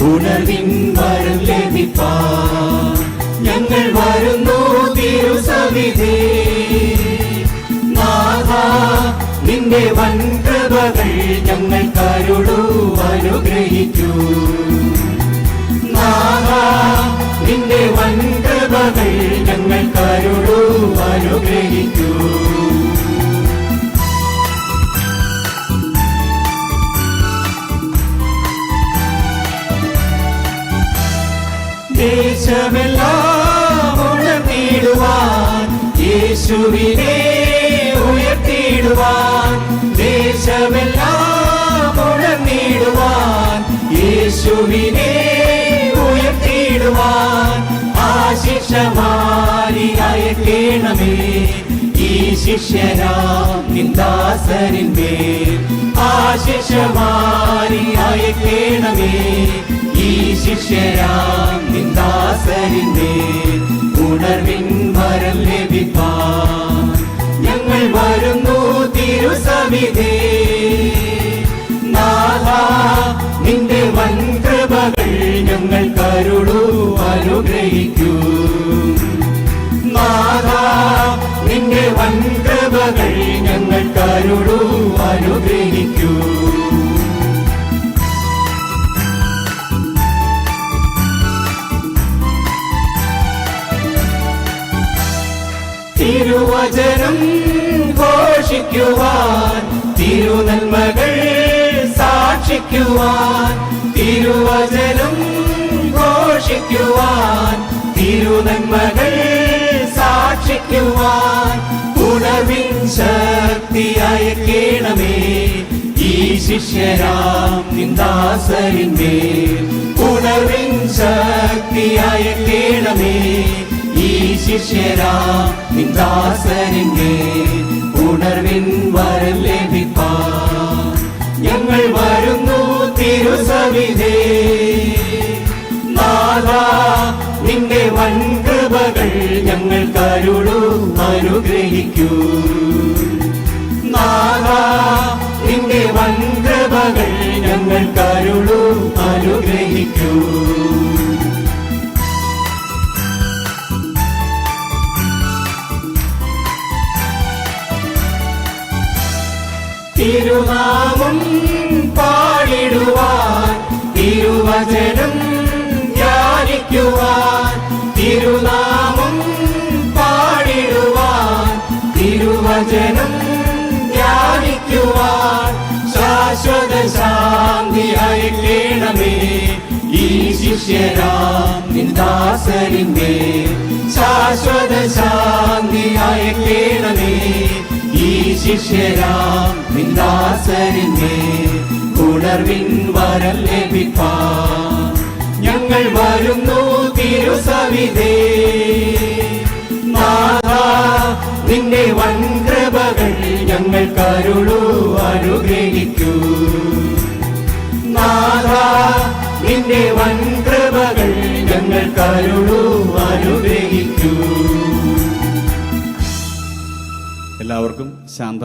ഉണർവിൻ വരം ലഭിപ്പാൻ. ഞങ്ങൾ വരുന്നു തിരുസവിധേ. നാഥ നിന്റെ വൻ കൃപകൾ ഞങ്ങൾ കരുളൂ അനുഗ്രഹിക്കൂ ദേശമെല്ലാം ഉണർന്നിടുവാൻ യേശുവിനെ ഉയർത്തിയിടുവാൻ ദേശമെല്ലാം ഉണർന്നിടുവാൻ യേശുവിനെ ഉയർത്തിയിടുവാൻ ആശിഷമാരി അയക്കേണമേ. ഈ ശിഷ്യരാം നിന്ദാസരിന്മേൽ ആശിഷമാരി അയക്കേണമേ. ഈ നിന്ദാസരിന്റെ ഉണർവിൻ വരം ലഭിപ്പാൻ. ഞങ്ങൾ വരുന്നു തിരുസവിധേ തിരുവചനം ഘോഷിക്കുവാൻ തിരുനന്മകൾ സാക്ഷിക്കുവാൻ തിരുവചനം ഘോഷിക്കുവാൻ തിരുനന്മകൾ സാക്ഷിക്കുവാൻ ഉണവിൻ ശക്തിയായി കേണമേ ഈ ശിഷ്യരാം നിന്ദാസരിന്മേൽ ഉണവിൻ ശക്തിയായി ഈ ശിഷ്യരാം. നിന്ദാസരിന്റെ ഉണർവിൻ വരം ലഭിപ്പാ. ഞങ്ങൾ വരുന്നു തിരുസവിധേ. നാഥ നിന്റെ വൻ കൃപകൾ ഞങ്ങൾ കരുളൂ അനുഗ്രഹിക്കൂ. നാഥ നിന്റെ വൻ കൃപകൾ ഞങ്ങൾ കരുളൂ അനുഗ്രഹിക്കൂ. തിരുനാമം പാടിടുവാൻ തിരുവചനം ധ്യാനിക്കുവാൻ തിരുനാമം പാടിടുവാൻ തിരുവചനം ധ്യാനിക്കുവാൻ ശാശ്വത ശാന്തി അയക്കേണമേ. ഈ ശിഷ്യരാം നിന്ദാസരിന്റെ ശാശ്വത ശാന്തി അയക്കേണമേ. ശിഷ്യരാം നിന്ദാസരിന്റെ ഉണർവിൻ വരം ലഭിപ്പാൻ ഞങ്ങൾ വരുന്നു തിരുസവിതേ നിന്റെ വൻ കൃപകൾ ഞങ്ങൾ കരുളു അനുഗ്രഹിക്കൂ. നാഥ നിന്റെ വൻ കൃപകൾ ഞങ്ങൾ കരുളു അനുഗ്രഹിക്കൂ. എല്ലാവർക്കും ശാന്ത